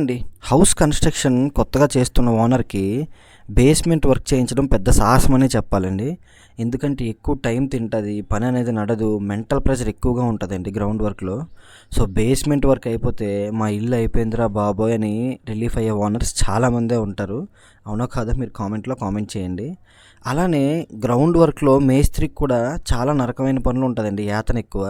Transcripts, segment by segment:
అండి. House construction కొత్తగా చేస్తున్న ఓనర్కి బేస్మెంట్ వర్క్ చేయించడం పెద్ద సాహసం అనే చెప్పాలండి. ఎందుకంటే ఎక్కువ టైం తింటుంది పని అనేది నడదు మెంటల్ ప్రెషర్ ఎక్కువగా ఉంటుందండి గ్రౌండ్ వర్క్లో. సో బేస్మెంట్ వర్క్ అయిపోతే మా ఇల్లు అయిపోయిందిరా బాబోయ్ అని రిలీఫ్ అయ్యే ఓనర్స్ చాలామందే ఉంటారు. అవునో కాదో మీరు కామెంట్లో కామెంట్ చేయండి. అలానే గ్రౌండ్ వర్క్లో మేస్త్రికి కూడా చాలా నరకమైన పనులు ఉంటుందండి యాతన ఎక్కువ.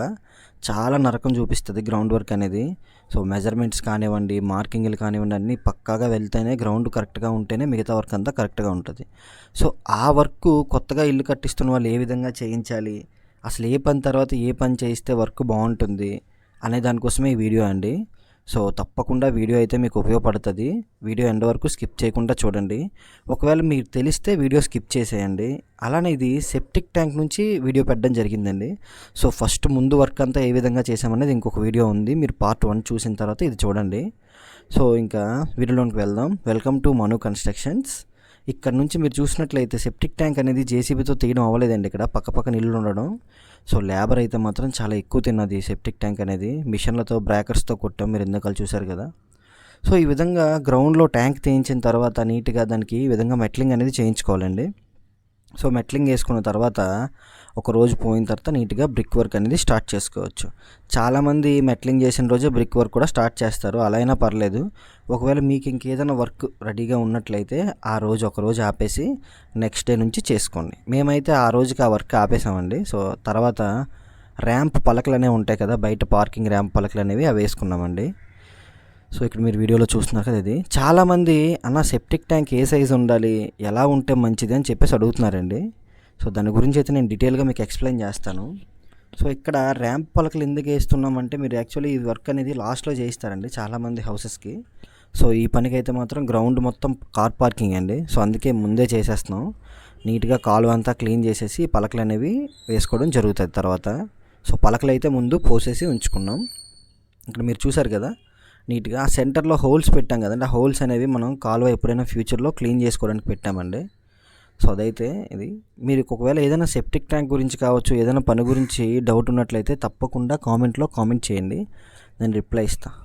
చాలా నరకం చూపిస్తుంది గ్రౌండ్ వర్క్ అనేది. సో మెజర్మెంట్స్ కానివ్వండి మార్కింగ్లు కానివ్వండి అన్నీ పక్కాగా వెళ్తేనే గ్రౌండ్ కరెక్ట్గా ఉంటేనే మిగతా వర్క్ అంతా కరెక్ట్గా ఉంటుంది. సో ఆ వర్క్ కొత్తగా ఇల్లు కట్టిస్తున్న వాళ్ళు ఏ విధంగా చేయించాలి? అసలు ఏ పని తర్వాత ఏ పని చేయిస్తే వర్క్ బాగుంటుంది? అనే దానికోసమే ఈ వీడియో అండి. సో తప్పకుండా వీడియో అయితే మీకు ఉపయోగపడుతుంది. వీడియో ఎండ్ వరకు స్కిప్ చేయకుండా చూడండి. ఒకవేళ మీకు తెలిస్తే వీడియో స్కిప్ చేసేయండి. అలానే ఇది సెప్టిక్ ట్యాంక్ నుంచి వీడియో పెట్టడం జరిగిందండి. సో ఫస్ట్ ముందు వర్క్ అంతా ఏ విధంగా చేసామనేది ఇంకొక వీడియో ఉంది. మీరు పార్ట్ వన్ చూసిన తర్వాత ఇది చూడండి. సో ఇంకా వీడియోలోకి వెళ్దాం. Welcome to Manu constructions. ఇక్కడ నుంచి మీరు చూసినట్లయితే సెప్టిక్ ట్యాంక్ అనేది జేసీబీతో తీయడం అవ్వలేదండి ఇక్కడ. పక్క పక్కన ఇల్లు ఉండడం. సో లేబర్ అయితే మాత్రం చాలా ఎక్కువ తిన్నది సెప్టిక్ ట్యాంక్ అనేది. మిషన్లతో బ్రేకర్స్తో కొట్టాం మీరు ఎందుకలు చూశారు కదా? సో ఈ విధంగా గ్రౌండ్లో ట్యాంక్ తీయించిన తర్వాత నీట్గా దానికి ఈ విధంగా మెట్లింగ్ అనేది చేయించుకోవాలండి. సో మెట్లింగ్ వేసుకున్న తర్వాత ఒక రోజు పోయిన తర్వాత నీట్గా బ్రిక్ వర్క్ అనేది స్టార్ట్ చేసుకోవచ్చు. చాలామంది మెట్లింగ్ చేసిన రోజే బ్రిక్ వర్క్ కూడా స్టార్ట్ చేస్తారు. అలా అయినా పర్లేదు. ఒకవేళ మీకు ఇంకేదైనా వర్క్ రెడీగా ఉన్నట్లయితే ఆ రోజు ఒక రోజు ఆపేసి నెక్స్ట్ డే నుంచి చేసుకోండి. మేమైతే ఆ రోజుకి ఆ వర్క్ ఆపేసామండి. సో తర్వాత ర్యాంప్ పలకలు అనేవి ఉంటాయి కదా బయట పార్కింగ్ ర్యాంప్ పలకలు అనేవి అవి వేసుకున్నామండి. సో ఇక్కడ మీరు వీడియోలో చూస్తున్నారు కదా ఇది. చాలామంది అన్న సెప్టిక్ ట్యాంక్ ఏ సైజు ఉండాలి? ఎలా ఉంటే మంచిది? అని చెప్పేసి అడుగుతున్నారండి. సో దాని గురించి అయితే నేను డీటెయిల్గా మీకు ఎక్స్ప్లెయిన్ చేస్తాను. సో ఇక్కడ ర్యాంప్ పలకలు ఎందుకు వేస్తున్నామంటే మీరు యాక్చువల్లీ ఈ వర్క్ అనేది లాస్ట్లో చేయిస్తారండి చాలామంది హౌసెస్కి. సో ఈ పనికి అయితే మాత్రం గ్రౌండ్ మొత్తం కార్ పార్కింగ్ అండి. సో అందుకే ముందే చేసేస్తున్నాం. నీట్గా కాలువ అంతా క్లీన్ చేసేసి పలకలు అనేవి వేసుకోవడం జరుగుతుంది తర్వాత. సో పలకలు అయితే ముందు పోసేసి ఉంచుకున్నాం. ఇక్కడ మీరు చూసారు కదా నీట్గా ఆ సెంటర్లో హోల్స్ పెట్టాం కదండి. ఆ హోల్స్ అనేవి మనం కాలువ ఎప్పుడైనా ఫ్యూచర్లో క్లీన్ చేసుకోవడానికి పెట్టామండి. సో అదైతే ఇది. మీరు ఒకవేళ ఏదైనా సెప్టిక్ ట్యాంక్ గురించి కావచ్చు ఏదైనా పని గురించి డౌట్ ఉన్నట్లయితే తప్పకుండా కామెంట్లో కామెంట్ చేయండి. నేను రిప్లై ఇస్తాను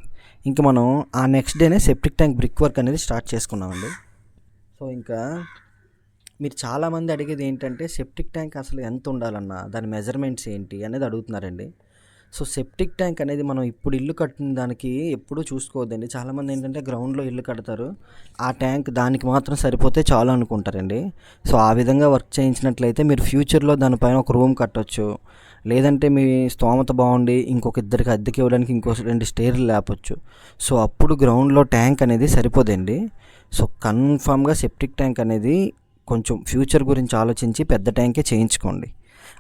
ఇంకా మనం ఆ నెక్స్ట్ డేనే సెప్టిక్ ట్యాంక్ బ్రిక్ వర్క్ అనేది స్టార్ట్ చేసుకున్నామండి. సో ఇంకా మీరు చాలామంది అడిగేది ఏంటంటే సెప్టిక్ ట్యాంక్ అసలు ఎంత ఉండాలన్నా దాని మెజర్మెంట్స్ ఏంటి అనేది అడుగుతున్నారండి. సో సెప్టిక్ ట్యాంక్ అనేది మనం ఇప్పుడు ఇల్లు కట్టిన దానికి ఎప్పుడూ చూసుకోవద్దండి. చాలామంది ఏంటంటే గ్రౌండ్లో ఇల్లు కడతారు. ఆ ట్యాంక్ దానికి మాత్రం సరిపోతే చాలు అనుకుంటారండి. సో ఆ విధంగా వర్క్ చేయించినట్లయితే మీరు ఫ్యూచర్లో దానిపైన ఒక రూమ్ కట్టొచ్చు. లేదంటే మీ స్తోమత బాగుండి ఇంకొక ఇద్దరికి అద్దెకి ఇవ్వడానికి ఇంకో రెండు స్టేర్లు లేపచ్చు. సో అప్పుడు గ్రౌండ్లో ట్యాంక్ అనేది సరిపోదండి. సో కన్ఫామ్గా సెప్టిక్ ట్యాంక్ అనేది కొంచెం ఫ్యూచర్ గురించి ఆలోచించి పెద్ద ట్యాంకే చేయించుకోండి.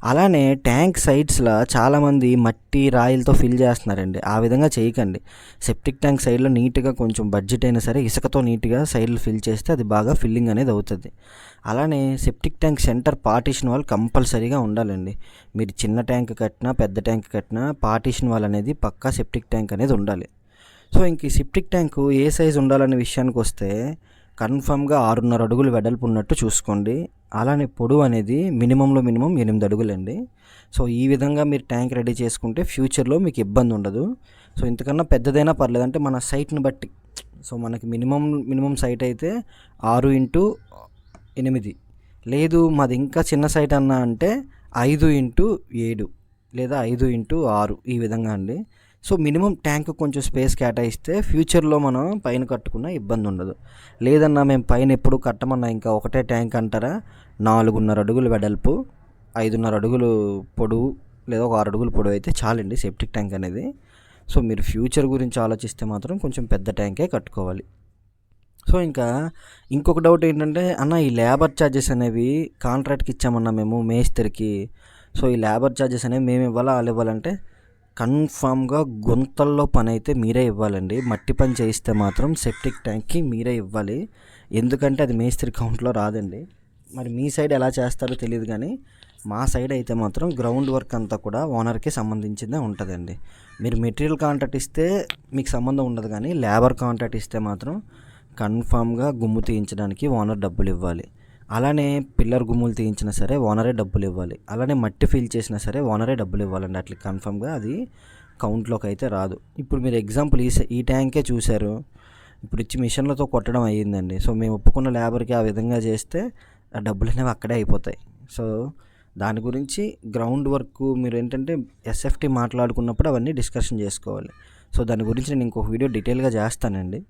అలానే ట్యాంక్ సైడ్స్లో చాలామంది మట్టి రాయిలతో ఫిల్ చేస్తున్నారండి. ఆ విధంగా చేయకండి. సెప్టిక్ ట్యాంక్ సైడ్లో నీట్గా కొంచెం బడ్జెట్ అయినా సరే ఇసుకతో నీట్గా సైడ్లు ఫిల్ చేస్తే అది బాగా ఫిల్లింగ్ అనేది అవుతుంది. అలానే సెప్టిక్ ట్యాంక్ సెంటర్ పార్టీషన్ వాళ్ళు కంపల్సరీగా ఉండాలండి. మీరు చిన్న ట్యాంక్ కట్టినా పెద్ద ట్యాంక్ కట్టినా పార్టీషన్ వాల్ అనేది పక్కా సెప్టిక్ ట్యాంక్ అనేది ఉండాలి. సో ఇంక సెప్టిక్ ట్యాంకు ఏ సైజు ఉండాలనే విషయానికి వస్తే కన్ఫామ్గా ఆరున్నర అడుగులు వెడల్పు ఉన్నట్టు చూసుకోండి. అలానే పొడవు అనేది మినిమంలో మినిమం ఎనిమిది అడుగులండి. సో ఈ విధంగా మీరు ట్యాంక్ రెడీ చేసుకుంటే ఫ్యూచర్లో మీకు ఇబ్బంది ఉండదు. సో ఇంతకన్నా పెద్దదైనా పర్లేదు. అంటే మన సైట్ని బట్టి. సో మనకి మినిమం మినిమం సైట్ అయితే ఆరు ఇంటూ ఎనిమిది. లేదు మాది ఇంకా చిన్న సైట్ అన్నా అంటే ఐదు ఇంటూ ఏడు లేదా ఐదు ఇంటూ ఆరు ఈ విధంగా అండి. సో మినిమం ట్యాంక్ కొంచెం స్పేస్ కేటాయిస్తే ఫ్యూచర్లో మనం పైన కట్టుకున్న ఇబ్బంది ఉండదు. లేదన్నా మేము పైన ఎప్పుడు కట్టమన్నా ఇంకా ఒకటే ట్యాంక్ అంటారా? నాలుగున్నర అడుగులు వెడల్పు ఐదున్నర అడుగులు పొడవు లేదా ఒక ఆరు అడుగులు పొడవు అయితే చాలండి సెప్టిక్ ట్యాంక్ అనేది. సో మీరు ఫ్యూచర్ గురించి ఆలోచిస్తే మాత్రం కొంచెం పెద్ద ట్యాంకే కట్టుకోవాలి. సో ఇంకా ఇంకొక డౌట్ ఏంటంటే అన్న ఈ లేబర్ ఛార్జెస్ అనేవి కాంట్రాక్ట్కి ఇచ్చామన్నా మేము మేస్త్రికి. సో ఈ లేబర్ ఛార్జెస్ అనేవి మేము ఇవ్వాలా వాళ్ళు ఇవ్వాలంటే కన్ఫామ్గా గుంతల్లో పని అయితే మీరే ఇవ్వాలండి. మట్టి పని చేయిస్తే మాత్రం సెప్టిక్ ట్యాంక్కి మీరే ఇవ్వాలి. ఎందుకంటే అది మేస్త్రి కౌంట్లో రాదండి. మరి మీ సైడ్ ఎలా చేస్తారో తెలియదు కానీ మా సైడ్ అయితే మాత్రం గ్రౌండ్ వర్క్ అంతా కూడా ఓనర్కి సంబంధించిందే ఉంటుందండి. మీరు మెటీరియల్ కాంట్రాక్ట్ ఇస్తే మీకు సంబంధం ఉండదు కానీ లేబర్ కాంట్రాక్ట్ ఇస్తే మాత్రం కన్ఫామ్గా గుమ్ము తీయించడానికి ఓనర్ డబ్బులు ఇవ్వాలి. అలానే పిల్లర్ గుమ్ములు తీయించినా సరే ఓనరే డబ్బులు ఇవ్వాలి. అలానే మట్టి ఫీల్ చేసినా సరే ఓనరే డబ్బులు ఇవ్వాలండి. అట్లా కన్ఫర్మ్గా అది కౌంట్లోకి అయితే రాదు. ఇప్పుడు మీరు ఎగ్జాంపుల్ ఈ ఈ ట్యాంకే చూశారు. ఇప్పుడు ఇచ్చి మిషన్లతో కొట్టడం అయ్యిందండి. సో మేము ఒప్పుకున్న లేబర్కి ఆ విధంగా చేస్తే ఆ డబ్బులు అనేవి అక్కడే అయిపోతాయి. సో దాని గురించి గ్రౌండ్ వర్క్ మీరు ఏంటంటే ఎస్ఎఫ్టీ మాట్లాడుకున్నప్పుడు అవన్నీ డిస్కషన్ చేసుకోవాలి. సో దాని గురించి నేను ఇంకొక వీడియో డీటెయిల్గా చేస్తానండి.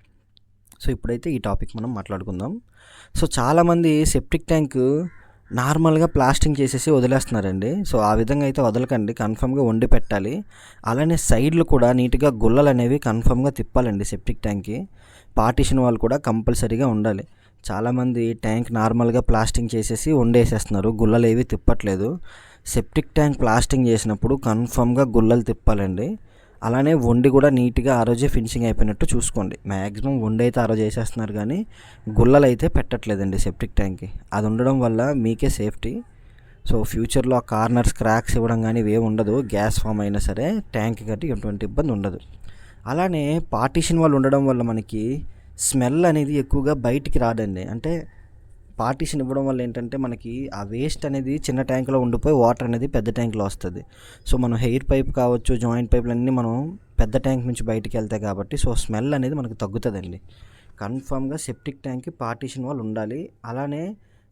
సో ఇప్పుడైతే ఈ టాపిక్ మనం మాట్లాడుకుందాం. సో చాలామంది సెప్టిక్ ట్యాంక్ నార్మల్గా ప్లాస్టింగ్ చేసేసి వదిలేస్తున్నారండి. సో ఆ విధంగా అయితే వదలకండి కన్ఫర్మ్గా వండి పెట్టాలి. అలానే సైడ్లు కూడా నీట్గా గుల్లలు అనేవి కన్ఫర్మ్గా తిప్పాలండి సెప్టిక్ ట్యాంక్కి. పార్టీషన్ వాళ్ళు కూడా కంపల్సరీగా ఉండాలి. చాలామంది ట్యాంక్ నార్మల్గా ప్లాస్టింగ్ చేసేసి వండేసేస్తున్నారు గుల్లలు ఏవి తిప్పట్లేదు. సెప్టిక్ ట్యాంక్ ప్లాస్టింగ్ చేసినప్పుడు కన్ఫర్మ్గా గుల్లలు తిప్పాలండి. అలానే వండి కూడా నీట్గా ఆ రోజే ఫినిషింగ్ అయిపోయినట్టు చూసుకోండి. మ్యాక్సిమం వండి అయితే ఆ రోజు వేసేస్తున్నారు కానీ గుల్లలు అయితే పెట్టట్లేదండి సెప్టిక్ ట్యాంక్కి. అది ఉండడం వల్ల మీకే సేఫ్టీ. సో ఫ్యూచర్లో ఆ కార్నర్స్ క్రాక్స్ ఇవ్వడం కానీ ఇవేం ఉండదు. గ్యాస్ ఫామ్ అయినా సరే ట్యాంక్ కట్టి ఎటువంటి ఇబ్బంది ఉండదు. అలానే పార్టీషన్ వాళ్ళు ఉండడం వల్ల మనకి స్మెల్ అనేది ఎక్కువగా బయటికి రాదండి. అంటే పార్టీషన్ ఇవ్వడం వల్ల ఏంటంటే మనకి ఆ వేస్ట్ అనేది చిన్న ట్యాంక్లో ఉండిపోయి వాటర్ అనేది పెద్ద ట్యాంక్లో వస్తుంది. సో మనం హెయిర్ పైప్ కావచ్చు జాయింట్ పైపులు అన్నీ మనం పెద్ద ట్యాంక్ నుంచి బయటికి వెళ్తాయి కాబట్టి సో స్మెల్ అనేది మనకు తగ్గుతుందండి. కన్ఫామ్గా సెప్టిక్ ట్యాంక్కి పార్టీషన్ వాళ్ళు ఉండాలి. అలానే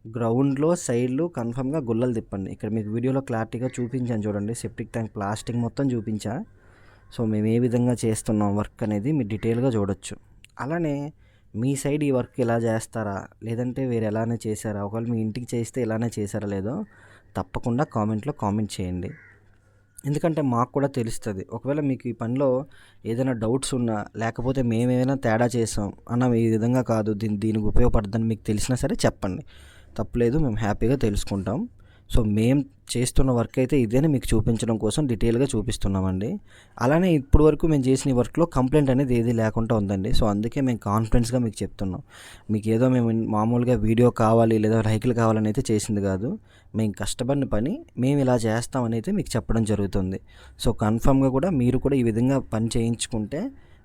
గ్రౌండ్లో సైడ్లు కన్ఫామ్గా గుల్లలు తిప్పండి. ఇక్కడ మీకు వీడియోలో క్లారిటీగా చూపించాను చూడండి. సెప్టిక్ ట్యాంక్ ప్లాస్టిక్ మొత్తం చూపించా. సో మేము ఏ విధంగా చేస్తున్నాం వర్క్ అనేది మీరు డీటెయిల్గా చూడొచ్చు. అలానే మీ సైడ్ ఈ వర్క్ ఇలా చేస్తారా? లేదంటే వేరే ఎలానే చేశారా? ఒకవేళ మీ ఇంటికి చేస్తే ఇలానే చేశారా లేదో తప్పకుండా కామెంట్లో కామెంట్ చేయండి. ఎందుకంటే మాకు కూడా తెలుస్తుంది. ఒకవేళ మీకు ఈ పనిలో ఏదైనా డౌట్స్ ఉన్నా లేకపోతే మేమేమైనా తేడా చేసాం అన్న ఈ విధంగా కాదు దీని దీనికి ఉపయోగపడుతుందని మీకు తెలిసినా సరే చెప్పండి. తప్పలేదు మేము హ్యాపీగా తెలుసుకుంటాం. సో మేము చేస్తున్న వర్క్ అయితే ఇదేనే మీకు చూపించడం కోసం డీటెయిల్గా చూపిస్తున్నామండి. అలానే ఇప్పటి వరకు మేము చేసిన ఈ వర్క్లో కంప్లైంట్ అనేది ఏది లేకుండా ఉందండి. సో అందుకే మేము కాన్ఫిడెన్స్గా మీకు చెప్తున్నాం. మీకు ఏదో మేము మామూలుగా వీడియో కావాలి లేదా రైకిల్ కావాలని అయితే చేసింది కాదు. మేము కష్టపడిన పని మేము ఇలా చేస్తామని అయితే మీకు చెప్పడం జరుగుతుంది. సో కన్ఫర్మ్గా కూడా మీరు కూడా ఈ విధంగా పని చేయించుకుంటే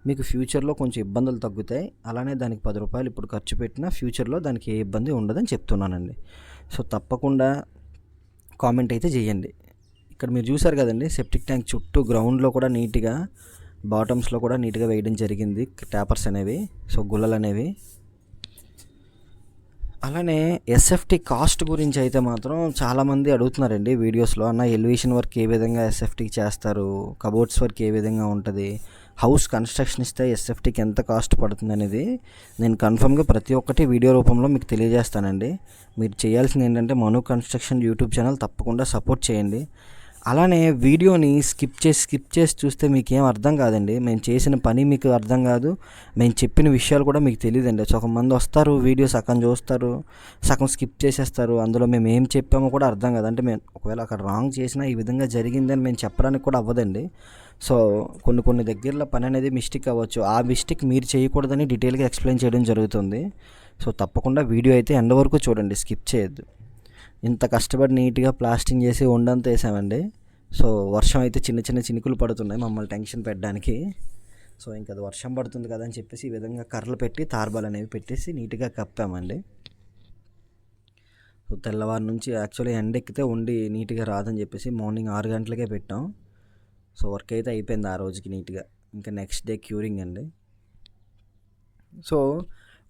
మీకు ఫ్యూచర్లో కొంచెం ఇబ్బందులు తగ్గుతాయి. అలానే దానికి పది రూపాయలు ఇప్పుడు ఖర్చు పెట్టినా ఫ్యూచర్లో దానికి ఏ ఇబ్బంది ఉండదని చెప్తున్నానండి. సో తప్పకుండా కామెంట్ అయితే చేయండి. ఇక్కడ మీరు చూసారు కదండి సెప్టిక్ ట్యాంక్ చుట్టూ గ్రౌండ్లో కూడా నీట్గా బాటమ్స్లో కూడా నీట్గా వేయడం జరిగింది ట్యాపర్స్ అనేవి సో గుల్లలు అనేవి. అలానే ఎస్ఎఫ్టీ కాస్ట్ గురించి అయితే మాత్రం చాలామంది అడుగుతున్నారండి వీడియోస్లో. అన్న ఎలివేషన్ వర్క్ ఏ విధంగా ఎస్ఎఫ్టీ చేస్తారు కబోర్డ్స్ వర్క్ ఏ విధంగా ఉంటుంది హౌస్ కన్స్ట్రక్షన్ ఇస్తే ఎస్ఎఫ్టీకి ఎంత కాస్ట్ పడుతుంది అనేది నేను కన్ఫర్మ్గా ప్రతి ఒక్కటి వీడియో రూపంలో మీకు తెలియజేస్తానండి. మీరు చేయాల్సింది ఏంటంటే మను కన్స్ట్రక్షన్ యూట్యూబ్ ఛానల్ తప్పకుండా సపోర్ట్ చేయండి. అలానే వీడియోని స్కిప్ చేసి స్కిప్ చేసి చూస్తే మీకు ఏం అర్థం కాదండి. మేము చేసిన పని మీకు అర్థం కాదు. మేము చెప్పిన విషయాలు కూడా మీకు తెలియదండి. సగం మంది వస్తారు వీడియో సగం చూస్తారు సగం స్కిప్ చేసేస్తారు. అందులో మేము ఏం చెప్పామో కూడా అర్థం కాదు. అంటే మేము ఒకవేళ అక్కడ రాంగ్ చేసినా ఈ విధంగా జరిగిందని మేము చెప్పడానికి కూడా అవ్వదండి. సో కొన్ని కొన్ని దగ్గరలో పని అనేది మిస్టేక్ అవ్వచ్చు. ఆ మిస్టేక్ మీరు చేయకూడదని డీటెయిల్గా ఎక్స్ప్లెయిన్ చేయడం జరుగుతుంది. సో తప్పకుండా వీడియో అయితే ఎండ వరకు చూడండి స్కిప్ చేయొద్దు. ఇంత కష్టపడి నీట్గా ప్లాస్టింగ్ చేసి వండంతా వేసామండి. సో వర్షం అయితే చిన్న చిన్న చినుకులు పడుతున్నాయి మమ్మల్ని టెన్షన్ పెట్టడానికి. సో ఇంకా అది వర్షం పడుతుంది కదా అని చెప్పేసి ఈ విధంగా కర్రలు పెట్టి తార్బాలు అనేవి పెట్టేసి నీట్గా కప్పామండి. సో తెల్లవారి నుంచి యాక్చువల్లీ ఎండ ఎక్కితే ఉండి నీట్గా రాదని చెప్పేసి మార్నింగ్ ఆరు గంటలకే పెట్టాం. సో వర్క్ అయితే అయిపోయింది ఆ రోజుకి నీట్గా. ఇంకా నెక్స్ట్ డే క్యూరింగ్ అండి. సో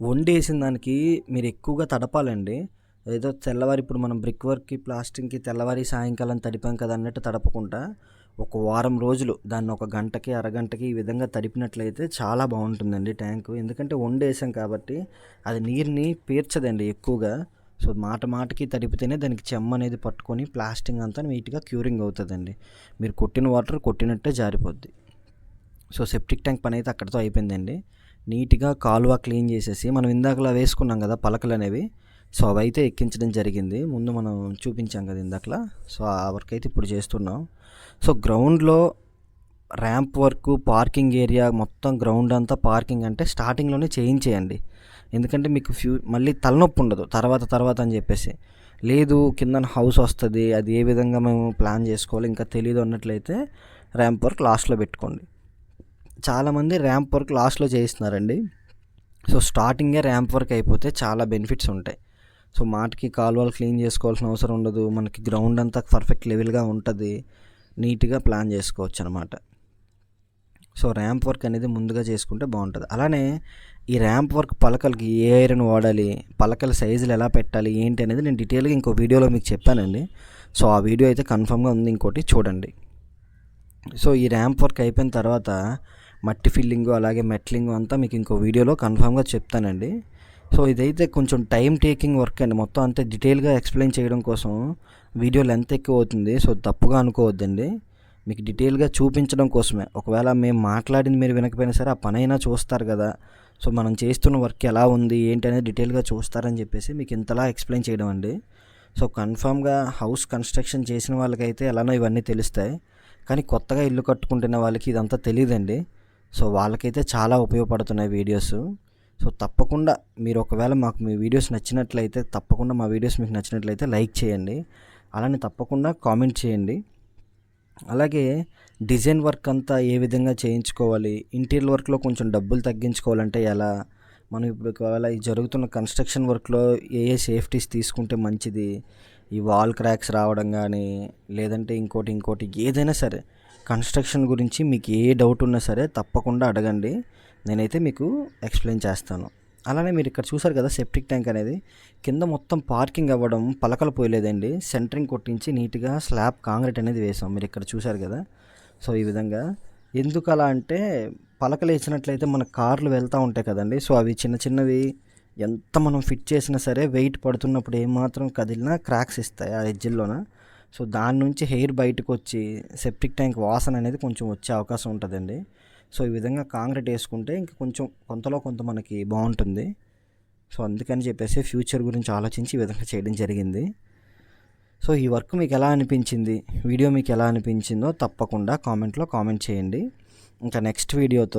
వండేసిన దానికి మీరు ఎక్కువగా తడపాలండి. ఏదో తెల్లవారి ఇప్పుడు మనం బ్రిక్ వర్క్కి ప్లాస్టింగ్కి తెల్లవారి సాయంకాలం తడిపాం కదా అన్నట్టు తడపకుండా ఒక వారం రోజులు దాన్ని ఒక గంటకి అరగంటకి ఈ విధంగా తడిపినట్లయితే చాలా బాగుంటుందండి ట్యాంకు. ఎందుకంటే వండేసాం కాబట్టి అది నీరుని పీర్చదండి ఎక్కువగా. సో మాట మాటకి తడిపితేనే దానికి చెమ్మ అనేది పట్టుకొని ప్లాస్టింగ్ అంతా నీట్గా క్యూరింగ్ అవుతుందండి. మీరు కొట్టిన వాటర్ కొట్టినట్టే జారిపోద్ది. సో సెప్టిక్ ట్యాంక్ పని అయితే అక్కడితో అయిపోయిందండి. నీట్గా కాలువ క్లీన్ చేసేసి మనం ఇందాకలా వేసుకున్నాం కదా పలకలు అనేవి. సో అవి అయితే ఎక్కించడం జరిగింది. ముందు మనం చూపించాం కదా ఇందాకలా. సో ఆ వర్క్ అయితే ఇప్పుడు చేస్తున్నాం. సో గ్రౌండ్లో ర్యాంప్ వర్క్ పార్కింగ్ ఏరియా మొత్తం గ్రౌండ్ అంతా పార్కింగ్ అంటే స్టార్టింగ్లోనే చేయించేయండి ఎందుకంటే మీకు ఫ్యూ మళ్ళీ తలనొప్పి ఉండదు. తర్వాత తర్వాత అని చెప్పేసి. లేదు కింద హౌస్ వస్తుంది. అది ఏ విధంగా మేము ప్లాన్ చేసుకోవాలి? ఇంకా తెలియదు అన్నట్లయితే ర్యాంప్ వర్క్ లాస్ట్లో పెట్టుకోండి. చాలామంది ర్యాంప్ వర్క్ లాస్ట్లో చేయిస్తున్నారండి. సో స్టార్టింగే ర్యాంప్ వర్క్ అయిపోతే చాలా బెనిఫిట్స్ ఉంటాయి. సో మాటికి కాలువలు క్లీన్ చేసుకోవాల్సిన అవసరం ఉండదు. మనకి గ్రౌండ్ అంతా పర్ఫెక్ట్ లెవెల్గా ఉంటుంది. నీట్గా ప్లాన్ చేసుకోవచ్చు అనమాట సో ర్యాంప్ వర్క్ అనేది ముందుగా చేసుకుంటే బాగుంటుంది. అలానే ఈ ర్యాంప్ వర్క్ పలకలకి ఏ ఐరన్ వాడాలి పలకల సైజులు ఎలా పెట్టాలి ఏంటి అనేది నేను డీటెయిల్గా ఇంకో వీడియోలో మీకు చెప్పానండి. సో ఆ వీడియో అయితే కన్ఫామ్గా ఉంది ఇంకోటి చూడండి. సో ఈ ర్యాంప్ వర్క్ అయిపోయిన తర్వాత మట్టి ఫిల్లింగ్ అలాగే మెట్లింగ్ అంతా మీకు ఇంకో వీడియోలో కన్ఫామ్గా చెప్తానండి. సో ఇదైతే కొంచెం టైం టేకింగ్ వర్క్ అండి. మొత్తం అంతా డీటెయిల్గా ఎక్స్ప్లెయిన్ చేయడం కోసం వీడియో లెంత్ ఎక్కువ అవుతుంది. సో తప్పుగా అనుకోవద్దండి. మీకు డీటెయిల్గా చూపించడం కోసమే. ఒకవేళ మేము మాట్లాడింది మీరు వినకపోయినా సరే ఆ పనైనా చూస్తారు కదా. సో మనం చేస్తున్న వర్క్ ఎలా ఉంది ఏంటి అనేది డీటెయిల్గా చూస్తారని చెప్పేసి మీకు ఇంతలా ఎక్స్ప్లెయిన్ చేయడం అండి. సో కన్ఫామ్గా హౌస్ కన్స్ట్రక్షన్ చేసిన వాళ్ళకైతే ఎలానో ఇవన్నీ తెలుస్తాయి. కానీ కొత్తగా ఇల్లు కట్టుకుంటున్న వాళ్ళకి ఇదంతా తెలియదండి సో వాళ్ళకైతే చాలా ఉపయోగపడుతున్నాయి వీడియోస్. సో తప్పకుండా మీరు ఒకవేళ మాకు మీ వీడియోస్ నచ్చినట్లయితే తప్పకుండా మా వీడియోస్ మీకు నచ్చినట్లయితే లైక్ చేయండి. అలానే తప్పకుండా కామెంట్ చేయండి. అలాగే డిజైన్ వర్క్ అంతా ఏ విధంగా చేయించుకోవాలి? ఇంటీరియర్ వర్క్లో కొంచెం డబ్బులు తగ్గించుకోవాలంటే ఎలా? మనం ఇప్పుడు ఒకవేళ ఈ జరుగుతున్న కన్స్ట్రక్షన్ వర్క్లో ఏ ఏ సేఫ్టీస్ తీసుకుంటే మంచిది? ఈ వాల్ క్రాక్స్ రావడం కానీ లేదంటే ఇంకోటి ఇంకోటి ఏదైనా సరే కన్స్ట్రక్షన్ గురించి మీకు ఏ డౌట్ ఉన్నా సరే తప్పకుండా అడగండి. నేనైతే మీకు ఎక్స్ప్లెయిన్ చేస్తాను. అలానే మీరు ఇక్కడ చూసారు కదా సెప్టిక్ ట్యాంక్ అనేది. కింద మొత్తం పార్కింగ్ అవ్వడం పలకలు పోయలేదండి. సెంటరింగ్ కొట్టించి నీట్గా స్లాబ్ కాంక్రీట్ అనేది వేసాం. మీరు ఇక్కడ చూసారు కదా. సో ఈ విధంగా. ఎందుకు అలా అంటే పలకలు వేసినట్లయితే మన కార్లు వెళ్తూ ఉంటాయి కదండి. సో అవి చిన్న చిన్నవి ఎంత మనం ఫిట్ చేసినా సరే వెయిట్ పడుతున్నప్పుడు ఏమాత్రం కదిలినా క్రాక్స్ ఇస్తాయి ఆ ఎడ్జిల్లోన. సో దాని నుంచి హెయిర్ బయటకు వచ్చి సెప్టిక్ ట్యాంక్ వాసన అనేది కొంచెం వచ్చే అవకాశం ఉంటుందండి. సో ఈ విధంగా కాంక్రీట్ వేసుకుంటే ఇంకా కొంచెం కొంతలో కొంత మనకి బాగుంటుంది. సో అందుకని చెప్పేసి ఫ్యూచర్ గురించి ఆలోచించి ఈ విధంగా చేయడం జరిగింది. సో ఈ వర్క్ మీకు ఎలా అనిపించింది? వీడియో మీకు ఎలా అనిపించిందో తప్పకుండా కామెంట్లో కామెంట్ చేయండి. ఇంకా నెక్స్ట్ వీడియోతో